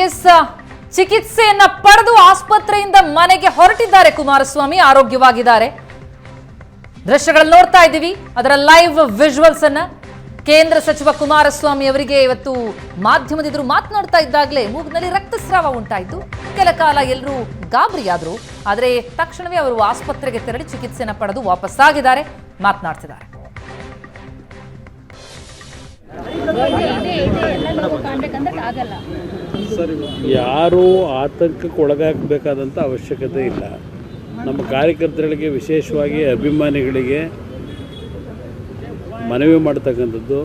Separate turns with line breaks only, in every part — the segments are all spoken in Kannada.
ಎಸ್ ಚಿಕಿತ್ಸೆಯನ್ನ ಪಡೆದು ಆಸ್ಪತ್ರೆಯಿಂದ ಮನೆಗೆ ಹೊರಟಿದ್ದಾರೆ ಕುಮಾರಸ್ವಾಮಿ, ಆರೋಗ್ಯವಾಗಿದ್ದಾರೆ. ದೃಶ್ಯಗಳನ್ನು ನೋಡ್ತಾ ಇದ್ದೀವಿ. ಅದರ ಲೈವ್ ವಿಜುವಲ್ಸ್ ಅನ್ನ ಕೇಂದ್ರ ಸಚಿವ ಕುಮಾರಸ್ವಾಮಿ ಅವರಿಗೆ ಇವತ್ತು ಮಾಧ್ಯಮದ ಎದುರು ಮಾತನಾಡ್ತಾ ಇದ್ದಾಗಲೇ ಮೂಗಿನಲ್ಲಿ ರಕ್ತಸ್ರಾವ ಉಂಟಾಯಿತು. ಕೆಲ ಕಾಲ ಎಲ್ಲರೂ ಗಾಬರಿಯಾದರು. ಆದರೆ ತಕ್ಷಣವೇ ಅವರು ಆಸ್ಪತ್ರೆಗೆ ತೆರಳಿ ಚಿಕಿತ್ಸೆನ ಪಡೆದು ವಾಪಸ್ಸಾಗಿದ್ದಾರೆ. ಮಾತನಾಡ್ತಿದ್ದಾರೆ.
ಯಾರೂ ಆತಂಕಕ್ಕೆ ಒಳಗಾಗಬೇಕಾದಂಥ ಅವಶ್ಯಕತೆ ಇಲ್ಲ. ನಮ್ಮ ಕಾರ್ಯಕರ್ತರಿಗೆ ವಿಶೇಷವಾಗಿ ಅಭಿಮಾನಿಗಳಿಗೆ ಮನವಿ ಮಾಡ್ತಕ್ಕಂಥದ್ದು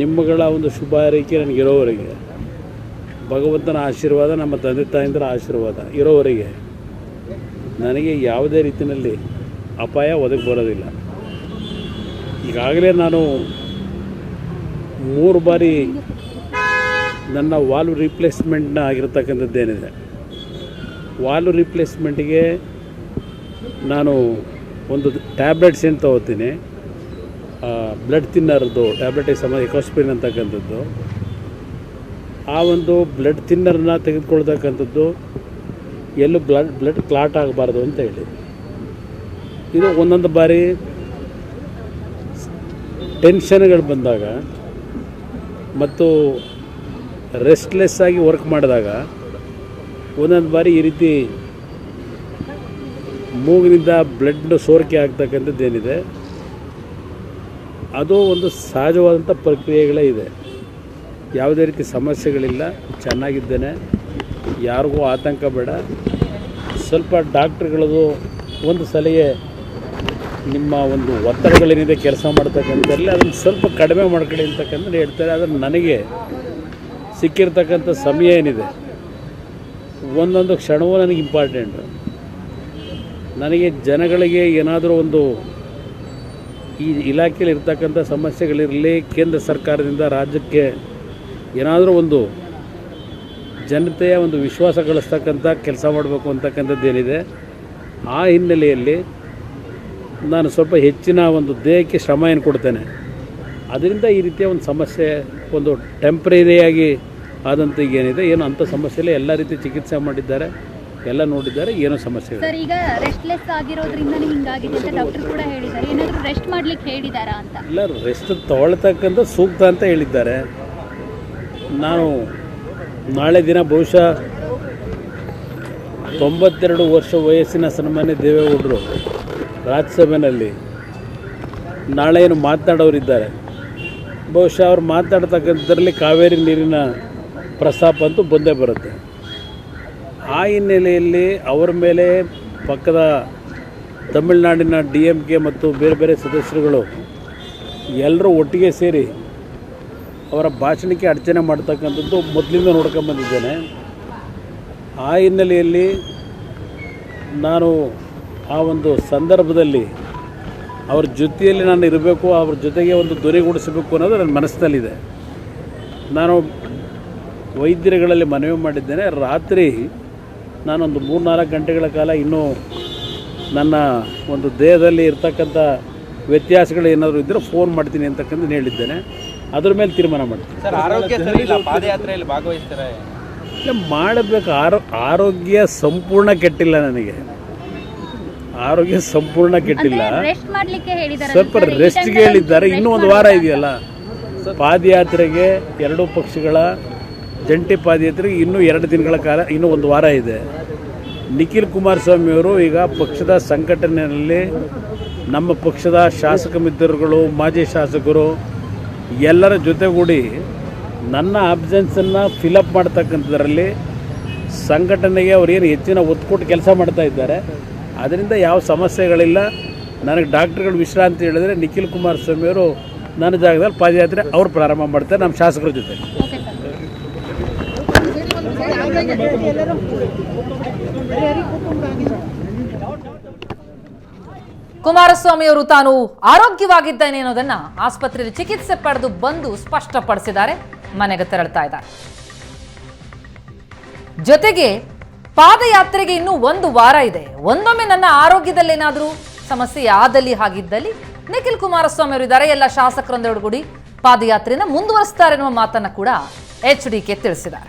ನಿಮ್ಮಗಳ ಒಂದು ಶುಭ ಹಾರೈಕೆ ನನಗಿರೋವರೆಗೆ ಭಗವಂತನ ಆಶೀರ್ವಾದ, ನಮ್ಮ ತಂದೆ ತಾಯಿಂದರ ಆಶೀರ್ವಾದ ಇರೋವರೆಗೆ. ನನಗೆ ಯಾವುದೇ ರೀತಿಯಲ್ಲಿ ಅಪಾಯ ಒದಗಿ ಬರೋದಿಲ್ಲ. ಈಗಾಗಲೇ ನಾನು ಮೂರು ಬಾರಿ ನನ್ನ ವಾಲ್ವ್ ರಿಪ್ಲೇಸ್ಮೆಂಟ್ನ ಆಗಿರತಕ್ಕಂಥದ್ದೇನಿದೆ ವಾಲ್ವ್ ರಿಪ್ಲೇಸ್ಮೆಂಟಿಗೆ ನಾನು ಒಂದು ಟ್ಯಾಬ್ಲೆಟ್ಸ್ ಏನು ತೊಗೋತೀನಿ? ಬ್ಲಡ್ ತಿನ್ನರ್ದು ಟ್ಯಾಬ್ಲೆಟಿಗೆ ಸಮ ಎಕೋಸ್ಪಿನ್ ಅಂತಕ್ಕಂಥದ್ದು. ಆ ಒಂದು ಬ್ಲಡ್ ತಿನ್ನರ್ನ ತೆಗೆದುಕೊಳ್ತಕ್ಕಂಥದ್ದು ಎಲ್ಲೂ ಬ್ಲಡ್ ಬ್ಲಡ್ ಕ್ಲಾಟ್ ಆಗಬಾರ್ದು ಅಂತ ಹೇಳಿ. ಇದು ಒಂದೊಂದು ಬಾರಿ ಟೆನ್ಷನ್ಗಳು ಬಂದಾಗ ಮತ್ತು ರೆಸ್ಟ್ಲೆಸ್ ಆಗಿ ವರ್ಕ್ ಮಾಡಿದಾಗ ಒಂದೊಂದು ಬಾರಿ ಈ ರೀತಿ ಮೂಗಿನಿಂದ ಬ್ಲಡ್ ಸೋರಿಕೆ ಆಗ್ತಕ್ಕಂಥದ್ದು ಏನಿದೆ, ಅದು ಒಂದು ಸಹಜವಾದಂಥ ಪ್ರಕ್ರಿಯೆಗಳೇ ಇದೆ. ಯಾವುದೇ ರೀತಿ ಸಮಸ್ಯೆಗಳಿಲ್ಲ, ಚೆನ್ನಾಗಿದ್ದೇನೆ, ಯಾರಿಗೂ ಆತಂಕ ಬೇಡ. ಸ್ವಲ್ಪ ಡಾಕ್ಟ್ರುಗಳದು ಒಂದು ಸಲಹೆ, ನಿಮ್ಮ ಒಂದು ಒತ್ತಡಗಳೇನಿದೆ ಕೆಲಸ ಮಾಡ್ತಕ್ಕಂಥಲ್ಲಿ ಅದನ್ನು ಸ್ವಲ್ಪ ಕಡಿಮೆ ಮಾಡ್ಕೊಳ್ಳಿ ಅಂತಕ್ಕಂಥ ಹೇಳ್ತಾರೆ. ಆದರೆ ನನಗೆ ಸಿಕ್ಕಿರ್ತಕ್ಕಂಥ ಸಮಯ ಏನಿದೆ? ಒಂದೊಂದು ಕ್ಷಣವೂ ನನಗೆ ಇಂಪಾರ್ಟೆಂಟ್ ನನಗೆ ಜನಗಳಿಗೆ ಏನಾದರೂ ಒಂದು ಈ ಇಲಾಖೆಯಲ್ಲಿ ಇರ್ತಕ್ಕಂಥ ಸಮಸ್ಯೆಗಳಿರಲಿ, ಕೇಂದ್ರ ಸರ್ಕಾರದಿಂದ ರಾಜ್ಯಕ್ಕೆ ಏನಾದರೂ ಒಂದು ಜನತೆಯ ಒಂದು ವಿಶ್ವಾಸ ಗಳಿಸ್ತಕ್ಕಂಥ ಕೆಲಸ ಮಾಡಬೇಕು ಅಂತಕ್ಕಂಥದ್ದು ಏನಿದೆ, ಆ ಹಿನ್ನೆಲೆಯಲ್ಲಿ ನಾನು ಸ್ವಲ್ಪ ಹೆಚ್ಚಿನ ಒಂದು ದೇಹಕ್ಕೆ ಶ್ರಮ ಏನು ಕೊಡ್ತೇನೆ? ಅದರಿಂದ ಈ ರೀತಿಯ ಒಂದು ಸಮಸ್ಯೆ, ಒಂದು ಟೆಂಪ್ರರಿಯಾಗಿ ಆದಂಥ ಏನಿದೆ ಏನು ಅಂಥ ಸಮಸ್ಯೆ ಇಲ್ಲ ಎಲ್ಲ ರೀತಿ ಚಿಕಿತ್ಸೆ ಮಾಡಿದ್ದಾರೆ ಎಲ್ಲ ನೋಡಿದ್ದಾರೆ ಏನು ಸಮಸ್ಯೆ ಇಲ್ಲ
ಸರ್ ಈಗ ರೆಸ್ಟ್ಲೆಸ್ ಆಗಿರೋದ್ರಿಂದನೇ ಹಿಂಗಾಗಿದೆ ಅಂತ ಡಾಕ್ಟರ್ ಕೂಡ ಹೇಳಿದ್ದಾರೆ. ಏನಾದರೂ ರೆಸ್ಟ್ ಮಾಡ್ಲಿಕ್ಕೆ ಹೇಳಿದಾರಾ ಅಂತ?
ಇಲ್ಲ ರೆಸ್ಟ್ ತಗೊಳ್ತಕ್ಕಂಥ ಸೂಕ್ತ ಅಂತ ಹೇಳಿದ್ದಾರೆ. ನಾನು ನಾಳೆ ದಿನ ಬಹುಶಃ ತೊಂಬತ್ತೆರಡು ವರ್ಷ ವಯಸ್ಸಿನ ಸನ್ಮಾನ್ಯ ದೇವೇಗೌಡರು ರಾಜ್ಯಸಭೆಯಲ್ಲಿ ನಾಳೆ ಏನು ಮಾತನಾಡೋರಿದ್ದಾರೆ. ಬಹುಶಃ ಅವ್ರು ಮಾತಾಡ್ತಕ್ಕಂಥದ್ರಲ್ಲಿ ಕಾವೇರಿ ನೀರಿನ ಪ್ರಸ್ತಾಪ ಅಂತೂ ಬಂದೇ ಬರುತ್ತೆ. ಆ ಹಿನ್ನೆಲೆಯಲ್ಲಿ ಅವರ ಮೇಲೆ ಪಕ್ಕದ ತಮಿಳುನಾಡಿನ ಡಿ ಎಂ ಕೆ ಮತ್ತು ಬೇರೆ ಬೇರೆ ಸದಸ್ಯರುಗಳು ಎಲ್ಲರೂ ಒಟ್ಟಿಗೆ ಸೇರಿ ಅವರ ಭಾಷಣಕ್ಕೆ ಅಡಚಣೆ ಮಾಡ್ತಕ್ಕಂಥದ್ದು ಮೊದಲಿಂದ ನೋಡ್ಕೊಂಬಂದಿದ್ದೇನೆ ಆ ಹಿನ್ನೆಲೆಯಲ್ಲಿ ನಾನು ಆ ಒಂದು ಸಂದರ್ಭದಲ್ಲಿ ಅವ್ರ ಜೊತೆಯಲ್ಲಿ ನಾನು ಇರಬೇಕು, ಅವ್ರ ಜೊತೆಗೆ ಒಂದು ದೊರೆಗೂಡಿಸಬೇಕು ಅನ್ನೋದು ನನ್ನ ಮನಸ್ಸಿನಲ್ಲಿದೆ. ನಾನು ವೈದ್ಯರುಗಳಲ್ಲಿ ಮನವಿ ಮಾಡಿದ್ದೇನೆ. ರಾತ್ರಿ ನಾನೊಂದು ಮೂರು ನಾಲ್ಕು ಗಂಟೆಗಳ ಕಾಲ ಇನ್ನೂ ನನ್ನ ಒಂದು ದೇಹದಲ್ಲಿ ಇರ್ತಕ್ಕಂಥ ವ್ಯತ್ಯಾಸಗಳು ಏನಾದರೂ ಇದ್ದರೆ ಫೋನ್ ಮಾಡ್ತೀನಿ ಅಂತಕ್ಕಂಥ ಹೇಳಿದ್ದೇನೆ. ಅದ್ರ ಮೇಲೆ ತೀರ್ಮಾನ ಮಾಡ್ತೀನಿ.
ಸರ್ ಆರೋಗ್ಯ ಸರಿ ಇಲ್ಲ ಪಾದಯಾತ್ರೆಯಲ್ಲಿ ಭಾಗವಹಿಸ್ತಾರೆ?
ಇಲ್ಲ ಮಾಡಬೇಕು. ಆರೋ ಆರೋಗ್ಯ ಸಂಪೂರ್ಣ ಕೆಟ್ಟಿಲ್ಲ ನನಗೆ. ಆರೋಗ್ಯ ಸಂಪೂರ್ಣ ಕೆಟ್ಟಿಲ್ಲ.
ರೆಸ್ಟ್ ಮಾಡ್ಲಿಕ್ಕೆ ಹೇಳಿದಾರೆ.
ಸ್ವಲ್ಪ ರೆಸ್ಟ್ಗೆ ಹೇಳಿದ್ದಾರೆ ಇನ್ನೂ ಒಂದು ವಾರ ಇದೆಯಲ್ಲ. ಪಾದಯಾತ್ರೆಗೆ ಎರಡೂ ಪಕ್ಷಗಳ ಜಂಟಿ ಪಾದಯಾತ್ರೆಗೆ ಇನ್ನೂ ಎರಡು ದಿನಗಳ ಕಾಲ, ಇನ್ನೂ ಒಂದು ವಾರ ಇದೆ. ನಿಖಿಲ್ ಕುಮಾರಸ್ವಾಮಿ ಅವರು ಈಗ ಪಕ್ಷದ ಸಂಘಟನೆಯಲ್ಲಿ ನಮ್ಮ ಪಕ್ಷದ ಶಾಸಕ ಮಿತ್ರರುಗಳು, ಮಾಜಿ ಶಾಸಕರು ಎಲ್ಲರ ಜೊತೆಗೂಡಿ ನನ್ನ ಅಬ್ಸೆನ್ಸನ್ನು ಫಿಲಪ್ ಮಾಡ್ತಕ್ಕಂಥದ್ರಲ್ಲಿ ಸಂಘಟನೆಗೆ ಅವ್ರು ಏನು ಹೆಚ್ಚಿನ ಒತ್ತು ಕೊಟ್ಟು ಕೆಲಸ ಮಾಡ್ತಾ ಇದ್ದಾರೆ. ಅದರಿಂದ ಯಾವ ಸಮಸ್ಯೆಗಳಿಲ್ಲ. ನನಗೆ ಡಾಕ್ಟ್ರುಗಳು ವಿಶ್ರಾಂತಿ ಹೇಳಿದ್ರೆ ನಿಖಿಲ್ ಕುಮಾರಸ್ವಾಮಿ ಅವರು ನನ್ನ ಜಾಗದಲ್ಲಿ ಪಾದಯಾತ್ರೆ ಅವ್ರು ಪ್ರಾರಂಭ ಮಾಡ್ತಾರೆ ನಮ್ಮ ಶಾಸಕರ ಜೊತೆ.
ಕುಮಾರಸ್ವಾಮಿ ಅವರು ತಾನು ಆರೋಗ್ಯವಾಗಿದ್ದೇನೆ ಅನ್ನೋದನ್ನ ಆಸ್ಪತ್ರೆಯಲ್ಲಿ ಚಿಕಿತ್ಸೆ ಪಡೆದು ಬಂದು ಸ್ಪಷ್ಟಪಡಿಸಿದ್ದಾರೆ. ಮನೆಗೆ ತೆರಳ್ತಾ ಇದ್ದಾರೆ. ಜೊತೆಗೆ ಪಾದಯಾತ್ರೆಗೆ ಇನ್ನೂ ಒಂದು ವಾರ ಇದೆ. ಒಂದೊಮ್ಮೆ ನನ್ನ ಆರೋಗ್ಯದಲ್ಲಿ ಏನಾದರೂ ಸಮಸ್ಯೆ ಆದಲ್ಲಿ ಹಾಗಿದ್ದಲ್ಲಿ ನಿಖಿಲ್ ಕುಮಾರಸ್ವಾಮಿ ಅವರು ಇದ್ದಾರೆ. ಎಲ್ಲ ಶಾಸಕರೊಂದೊಡಗೂಡಿ ಪಾದಯಾತ್ರೆಯನ್ನು ಮುಂದುವರಿಸ್ತಾರೆ ಎನ್ನುವ ಮಾತನ್ನ ಕೂಡ ಎಚ್ ಡಿ ಕೆ ತಿಳಿಸಿದ್ದಾರೆ.